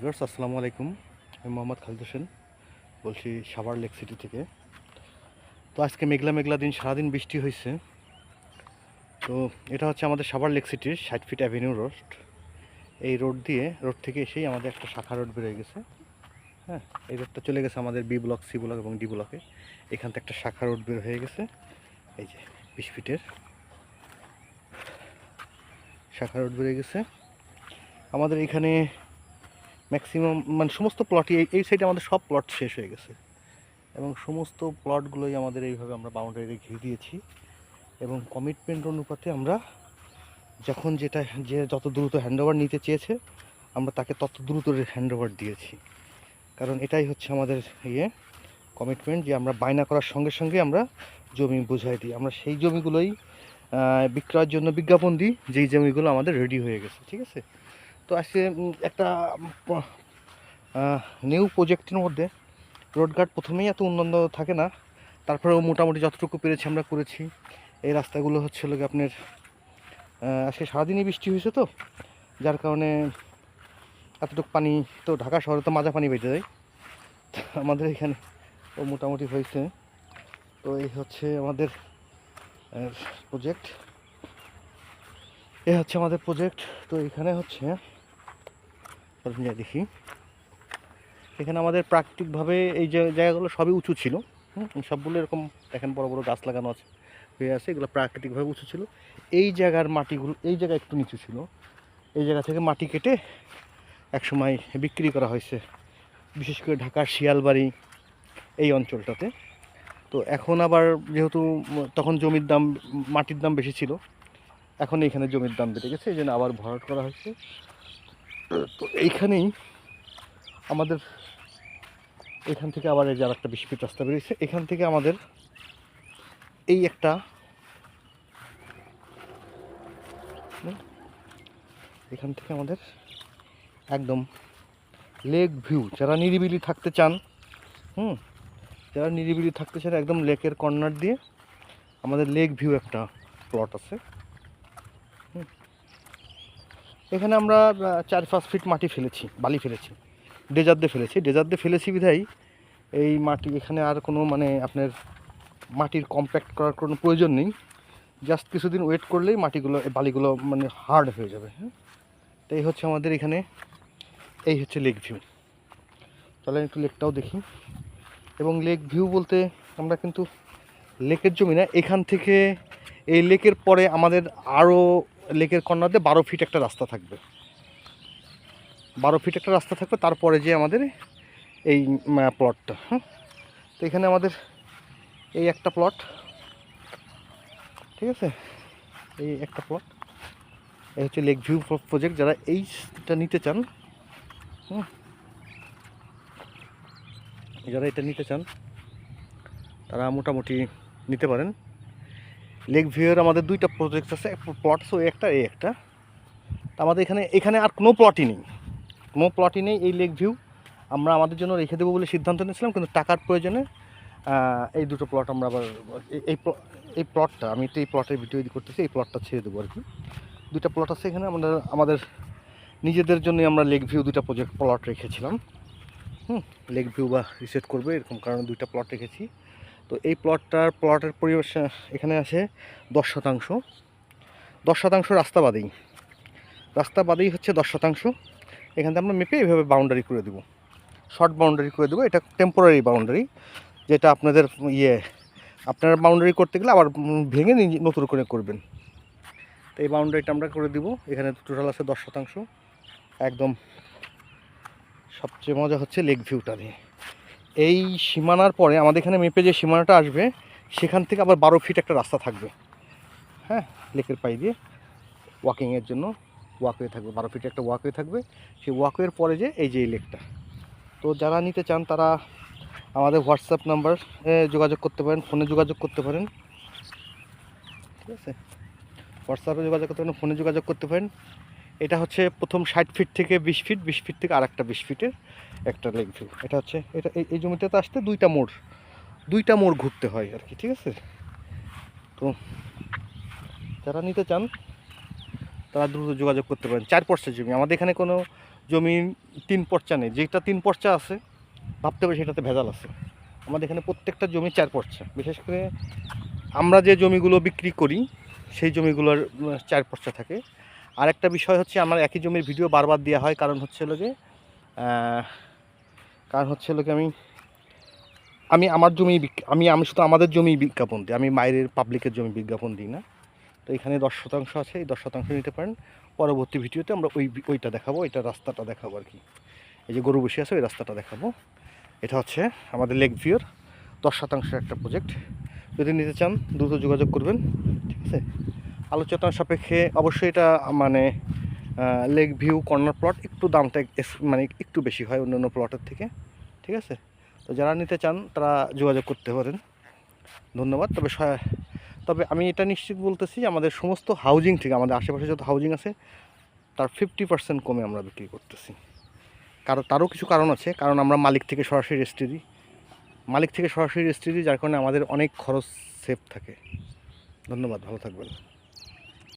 Viewers, আসসালামু আলাইকুম। আমি মোহাম্মদ খালিদ হোসেন, বলছি সাভার লেক সিটি থেকে। তো আজকে মেঘলা মেঘলা দিন, সারাদিন বৃষ্টি হয়েছে তো এটা হচ্ছে আমাদের সাভার লেক সিটির ষাট ফিট অ্যাভিনিউ রোড। এই রোড দিয়ে, রোড থেকে এসেই আমাদের একটা শাখা রোড বেরোয় গেছে। হ্যাঁ এই রোডটা চলে গেছে আমাদের বি ব্লক, সি ব্লক এবং ডি ব্লকে। এখান থেকে একটা শাখা রোড বের হয়ে গেছে। এই যে, বিশ ফিটের শাখা রোড বেরিয়ে গেছে। আমাদের এখানে ম্যাক্সিমাম মানে সমস্ত প্লটই এই সাইডে আমাদের সব প্লট শেষ হয়ে গেছে। এবং সমস্ত প্লটগুলোই আমাদের এইভাবে আমরা বাউন্ডারি ঘিরে দিয়েছি। এবং কমিটমেন্ট অনুপাতে আমরা যখন যেটা, যে যত দ্রুত হ্যান্ডওভার নিতে চেয়েছে, আমরা তাকে তত দ্রুত হ্যান্ডওভার দিয়েছি। কারণ এটাই হচ্ছে আমাদের ইয়ে কমিটমেন্ট যে আমরা বায়না করার সঙ্গে সঙ্গে আমরা জমি বুঝাই দিই। আমরা সেই জমিগুলোই বিক্রয়ের জন্য বিজ্ঞাপন দিই, যেই জমিগুলো আমাদের রেডি হয়ে গেছে, ঠিক আছে? তো আজকে একটা নিউ প্রজেক্টের মধ্যে রোডঘাট প্রথমেই এত উন্নত থাকে না, তারপরেও মোটামুটি যতটুকু পেরেছি আমরা করেছি। এই রাস্তাগুলো হচ্ছে লোক আপনার আজকে সারাদিনই বৃষ্টি হয়েছে তো, যার কারণে এতটুকু পানি, তো ঢাকা শহরে তো মাজা পানি বেঁচে যায় আমাদের এখানে ও মোটামুটি হয়েছে। তো এই হচ্ছে আমাদের প্রজেক্ট এ হচ্ছে আমাদের প্রজেক্ট তো এখানে হচ্ছে যা দেখি। এখানে আমাদের প্রাকৃতিকভাবে এই জায়গাগুলো সবই উঁচু ছিল সবগুলো এরকম দেখেন বড় বড় গাছ লাগানো আছে, হয়ে আছে, এগুলো প্রাকৃতিকভাবে উঁচু ছিল। এই জায়গার মাটিগুলো, এই জায়গা একটু নিচু ছিল। এই জায়গা থেকে মাটি কেটে একসময় বিক্রি করা হয়েছে, বিশেষ করে ঢাকার শিয়ালবাড়ি এই অঞ্চলটাতে। তো এখন আবার যেহেতু তখন জমির দাম, মাটির দাম বেশি ছিল, এখন এইখানে জমির দাম বেড়ে গেছে, এই জন্য আবার ভরাট করা হয়েছে। তো এইখানেই আমাদের এখান থেকে আবার এই যে একটা বিশ ফিট রাস্তা বেরিয়েছে এখান থেকে আমাদের এই একটা এখান থেকে আমাদের একদম লেক ভিউ যারা নিরিবিলি থাকতে চান, হুম, যারা নিরিবিলি থাকতে চান, একদম লেকের কর্নার দিয়ে আমাদের লেক ভিউ একটা প্লট আছে। এখানে আমরা চার পাঁচ ফিট মাটি ফেলেছি, বালি ফেলেছি ডেজার দিয়ে ফেলেছি। ডেজার দিয়ে ফেলেছি বিধাই এই মাটি, এখানে আর কোনো মানে আপনার মাটির কম্প্যাক্ট করার কোনো প্রয়োজন নেই। জাস্ট কিছুদিন ওয়েট করলেই মাটিগুলো বালিগুলো মানে হার্ড হয়ে যাবে হ্যাঁ? তো এই হচ্ছে আমাদের এখানে, এই হচ্ছে লেক ভিউ তাহলে একটু লেকটাও দেখি। এবং লেক ভিউ বলতে আমরা কিন্তু লেকের জমি না, এখান থেকে এই লেকের পরে আমাদের আরও লেকের কর্নার দিয়ে বারো ফিট একটা রাস্তা থাকবে। বারো ফিট একটা রাস্তা থাকবে, তারপরে যে আমাদের এই প্লটটা হ্যাঁ তো এখানে আমাদের এই একটা প্লট ঠিক আছে? এই একটা প্লট এই হচ্ছে লেক ভিউ প্রজেক্ট যারা এইটা নিতে চান, হুম? যারা এটা নিতে চান, তারা মোটামুটি নিতে পারেন। লেক ভিউয়ের আমাদের দুইটা প্রজেক্ট আছে প্লট ওই একটা, এই একটা। আমাদের এখানে এখানে আর কোনো প্লটই নেই। কোনো প্লটই নেই এই লেক ভিউ আমরা আমাদের জন্য রেখে দেবো বলে সিদ্ধান্ত নিয়েছিলাম, কিন্তু টাকার প্রয়োজনে এই দুটো প্লট আমরা আবার এই- এই প্লটটা আমি তো এই প্লটের ভিডিও করতেছি, এই প্লটটা ছেড়ে দেবো আর কি। দুইটা প্লট আছে এখানে, আমরা, আমাদের নিজেদের জন্যই আমরা লেক ভিউ দুইটা প্রজেক্ট প্লট রেখেছিলাম। হুম লেক ভিউ বা রিসেট করবে, এরকম কারণে দুইটা প্লট রেখেছি। তো এই প্লটটার প্লটের পরিবেশ এখানে আছে দশ শতাংশ। দশ শতাংশ রাস্তা বাদেই। রাস্তা বাদেই হচ্ছে দশ শতাংশ। এখান আমরা মেপে এইভাবে বাউন্ডারি করে দেবো। শর্ট বাউন্ডারি করে দেবো। এটা টেম্পোরারি বাউন্ডারি যেটা আপনাদের ইয়ে আপনারা বাউন্ডারি করতে গেলে আবার ভেঙে নতুন করে করবেন। তো এই বাউন্ডারিটা আমরা করে দিব। এখানে টোটাল আছে দশ শতাংশ। একদম সবচেয়ে মজা হচ্ছে লেক ভিউটা নিয়ে। এই সীমানার পরে আমাদের এখানে মেপে যে সীমানাটা আসবে, সেখান থেকে আবার বারো ফিট একটা রাস্তা থাকবে। হ্যাঁ লেকের পাই দিয়ে ওয়াকিংয়ের জন্য ওয়াকওয়ে থাকবে, বারো ফিট একটা ওয়াকওয়ে থাকবে। সেই ওয়াকওয়ের পরে যে এই যে লেকটা। তো যারা নিতে চান, তারা আমাদের হোয়াটসঅ্যাপ নাম্বার যোগাযোগ করতে পারেন ফোনে যোগাযোগ করতে পারেন। ঠিক আছে? হোয়াটসঅ্যাপে যোগাযোগ করতে পারেন ফোনে যোগাযোগ করতে পারেন। এটা হচ্ছে প্রথম ষাট ফিট থেকে বিশ ফিট বিশ ফিট থেকে আরেকটা বিশ ফিটের একটা ভিউ এটা হচ্ছে, এটা এই জমিটাতে আসতে দুইটা মোড় দুইটা মোড় ঘুরতে হয় আর কি, ঠিক আছে? তো যারা নিতে চান, তারা দ্রুত যোগাযোগ করতে পারেন। চার পর্সের জমি। আমাদের এখানে কোনো জমি তিন পর্চা নেই। যেটা তিন পর্চা আছে, ভাবতে হবে সেটাতে ভেজাল আছে। আমাদের এখানে প্রত্যেকটা জমি চার পর্চা। বিশেষ করে আমরা যে জমিগুলো বিক্রি করি, সেই জমিগুলোর চার পর্চা থাকে। আর একটা বিষয় হচ্ছে আমার একই জমির ভিডিও বারবার দেওয়া হয়, কারণ হচ্ছে হলো যে কারণ হচ্ছে হলো কি আমি আমি আমার জমি আমি আমি শুধু আমাদের জমি বিজ্ঞাপন দিই, আমি বাইরের পাবলিকের জমি বিজ্ঞাপন দিই না। তো এখানে দশ শতাংশ আছে, এই দশ শতাংশ নিতে পারেন। পরবর্তী ভিডিওতে আমরা ওই ওইটা দেখাবো, ওইটা রাস্তাটা দেখাবো আর কি। এই যে গরু বসে আছে, ওই রাস্তাটা দেখাবো। এটা হচ্ছে আমাদের লেক ভিউর দশ শতাংশের একটা প্রজেক্ট যদি নিতে চান, দ্রুত যোগাযোগ করবেন, ঠিক আছে? আলোচনা সাপেক্ষে অবশ্যই এটা মানে লেক ভিউ কর্নার প্লট একটু দামটা মানে একটু বেশি হয় অন্যান্য প্লটের থেকে, ঠিক আছে? তো যারা নিতে চান, তারা যোগাযোগ করতে পারেন। ধন্যবাদ। তবে তবে আমি এটা নিশ্চিত বলতেছি আমাদের সমস্ত হাউজিং থেকে, আমাদের আশেপাশে যত হাউজিং আছে, তার ফিফটি পার্সেন্ট কমে আমরা বিক্রি করতেছি। কারও, তারও কিছু কারণ আছে। কারণ আমরা মালিক থেকে সরাসরি রেজিস্ট্রি দিই মালিক থেকে সরাসরি রেজিস্ট্রি দিই যার কারণে আমাদের অনেক খরচ সেভ থাকে। ধন্যবাদ। ভালো থাকবেন।